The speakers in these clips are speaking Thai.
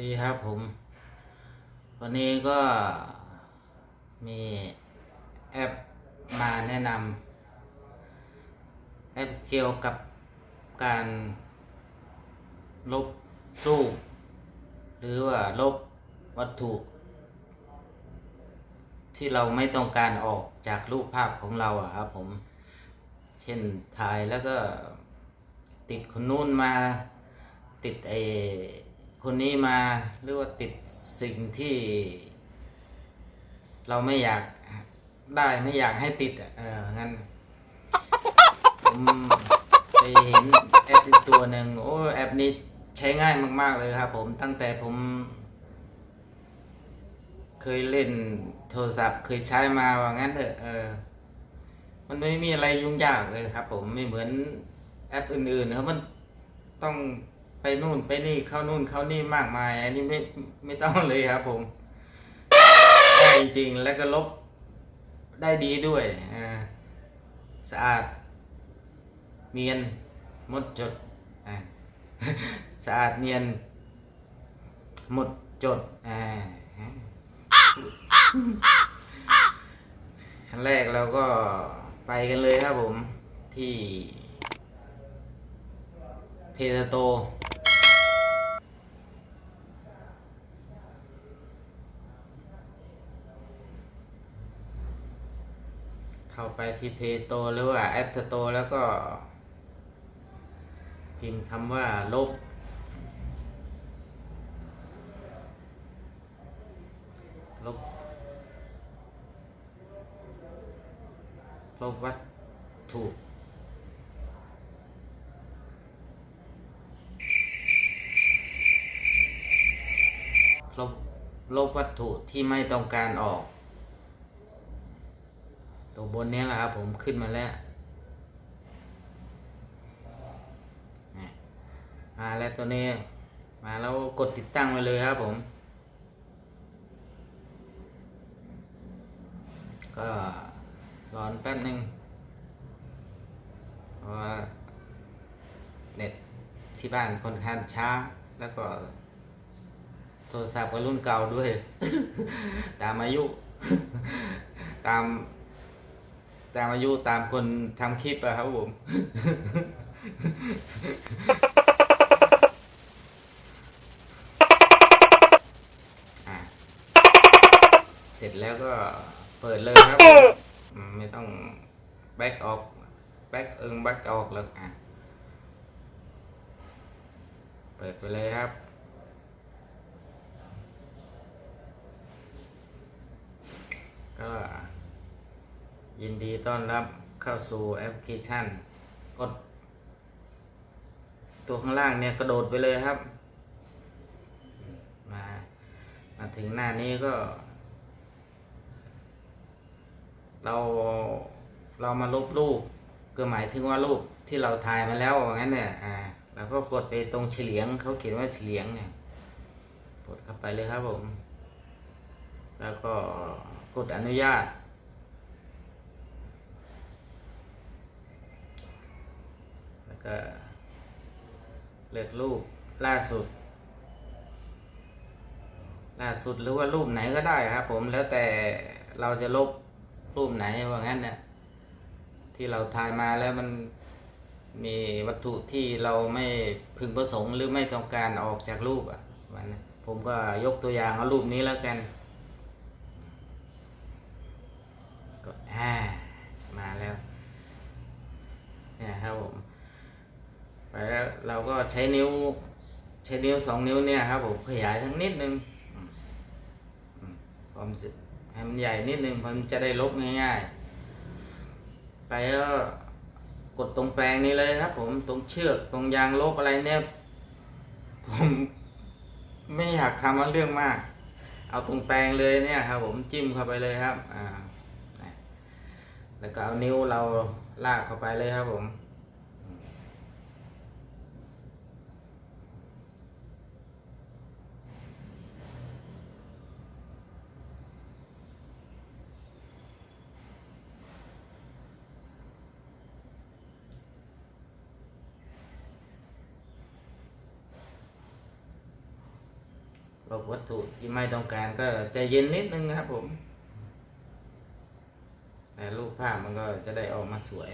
ดีครับผม วันนี้ก็มีแอปมาแนะนำแอปเกี่ยวกับการลบรูป หรือว่าลบวัตถุ ที่เราไม่ต้องการออกจากรูปภาพของเราอะครับผม เช่นถ่ายแล้วก็ติดคนนู้นมาติดไอ คนนี้มาหรือว่าติดสิ่งที่ เราไม่อยากได้ไม่อยากให้ติดอะเอองั้นผมไปเห็นแอปตัวหนึ่งโอ้แอปนี้ใช้ง่ายมาก ๆ เลยครับ ผมตั้งแต่ผม เคยเล่นโทรศัพท์เคยใช้มาว่างั้นเถอะเออ มันไม่มีอะไรยุ่งยากเลยครับ ผมไม่เหมือนแอปอื่นๆครับมันต้อง ไปนู่นไปนี่เข้านู่นเข้านี่มากมาย อันนี้ไม่ไม่ต้องเลยครับผมได้จริงๆแล้วก็ลบได้ดีด้วยอ่าสะอาดเนียนหมดจดอ่าสะอาดเนียนหมดจดอ่าขั้นแรกเราก็ไปกันเลยครับผมที่เพจโต เข้าไปที่เพจโตหรือว่าแอปโตแล้วก็ พิมพ์คำว่าลบ ลบ ลบวัตถุลบลบวัตถุที่ไม่ต้องการออก ตัวบนนี้แหละครับผมขึ้นมาแล้วมาแล้วตัวนี้ มาแล้วกดติดตั้งไปเลยครับผม ก็รอนแป๊บหนึ่งเพราะเน็ตที่บ้านค่อนข้างช้าแล้วก็ โทรศัพท์ก็รุ่นเก่าด้วย ตามอายุ ตาม ตามอายุตามคนทำคลิปอะครับผม เสร็จแล้วก็เปิดเลยครับมไม่ต้องแบ็กออก แบ็กเอิงแบ็กออกแล้วอะ เปิดไปเลยครับ ก็ ยินดีต้อนรับเข้าสู่แอปพลิเคชัน กด ตัวข้างล่างเนี่ยกระโดดไปเลยครับ มา มาถึงหน้านี้ก็ เราเรามาลบรูปก็หมายถึงว่ารูปที่เราถ่ายมาแล้วว่างั้นเนี่ย อ่าเราก็กดไปตรงเฉลียงเขาเขียนว่าเฉลียงเนี่ยกดเข้าไปเลยครับผม แล้วก็กดอนุญาต แล้ว ก็เลือกรูปล่าสุด ล่าสุดหรือว่ารูปไหนก็ได้ครับ ผมแล้วแต่เราจะลบรูปไหนว่างั้นเนี่ยที่เราถ่ายมาแล้วมันมีวัตถุที่เราไม่พึงประสงค์หรือไม่ต้องการออกจากรูปอะวันผมก็ยกตัวอย่างเอารูปนี้แล้วกันก็อ่ามาแล้วเนี่ยครับผม แล้วเราก็ใช้นิ้ว ใช้นิ้วสองนิ้วเนี่ยครับผมขยายทั้งนิดนึงอืมจะให้มันใหญ่นิดนึงมันจะได้ลบง่ายๆ ไปก็กดตรงแปลงนี้เลยครับ ผมตรงเชือกตรงยางลบอะไรเนี่ย ผมไม่อยากทำมันเรื่องมาก เอาตรงแปลงเลยเนี่ยครับ ผมจิ้มเข้าไปเลยครับอ่าแล้วก็เอานิ้วเราลากเข้าไปเลยครับผม บวัตถุที่ไม่ต้องการก็ใจเย็นนิดนึงครับผมแต่รูปภาพมันก็จะได้ออกมาสวย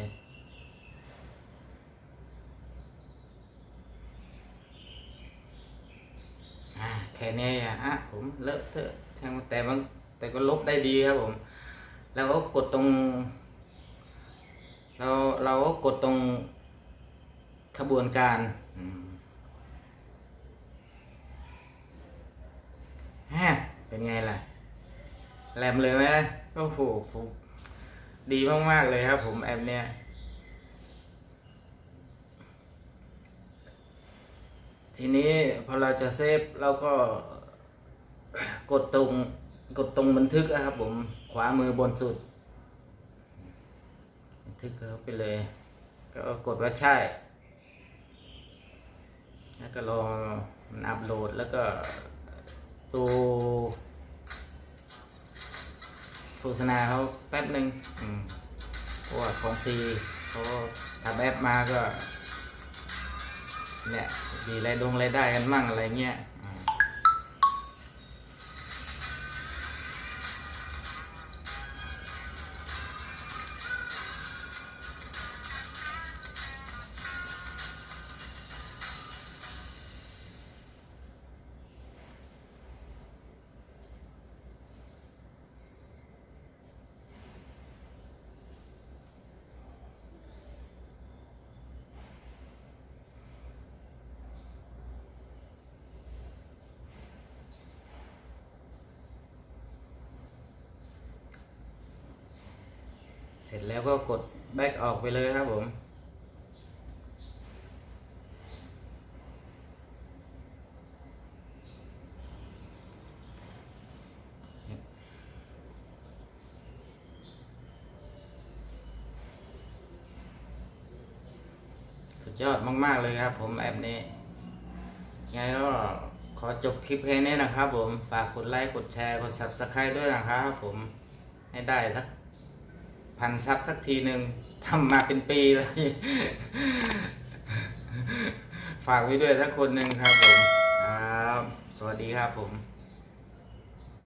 อ่าแค่นี้อะอะผมเลอะเทอะช่างแต่มันแต่ก็ลบได้ดีครับผม แล้วก็กดตรง เราเราก็กดตรงขบวนการอืมฮะ เป็นไงล่ะแรมเลยไหมล่ะโอ้โหผมดีมากๆเลยครับผมแอปเนี้ยทีนี้พอเราจะเซฟเราก็กดตรงกดตรงบันทึกอะครับผมขวามือบนสุด บันทึกเข้าไปเลย ก็กดว่าใช่ แล้วก็รอมันอัปโหลดแล้วก็ ดูโฆษณาเขาแป๊บหนึ่งอืมเพราะว่าของฟรีเขาทำแอปมาก็เนี่ยมีรายดงรายได้กันมั่งอะไรเงี้ย ร็จแล้วก็กดแบ็กออกไปเลยครับผมสุดยอดมาก ๆ เลยครับผมแอปนี้ยังไงก็ขอจบคลิปแค่นี้นะครับผม ฝากกดไลค์ กดแชร์ กด subscribe ด้วยนะครับผม ให้ได้สัก พันซับสักทีหนึ่งทำมาเป็นปีเลย ฝากไว้ด้วยสักคนหนึ่งครับผม ครับ สวัสดีครับผม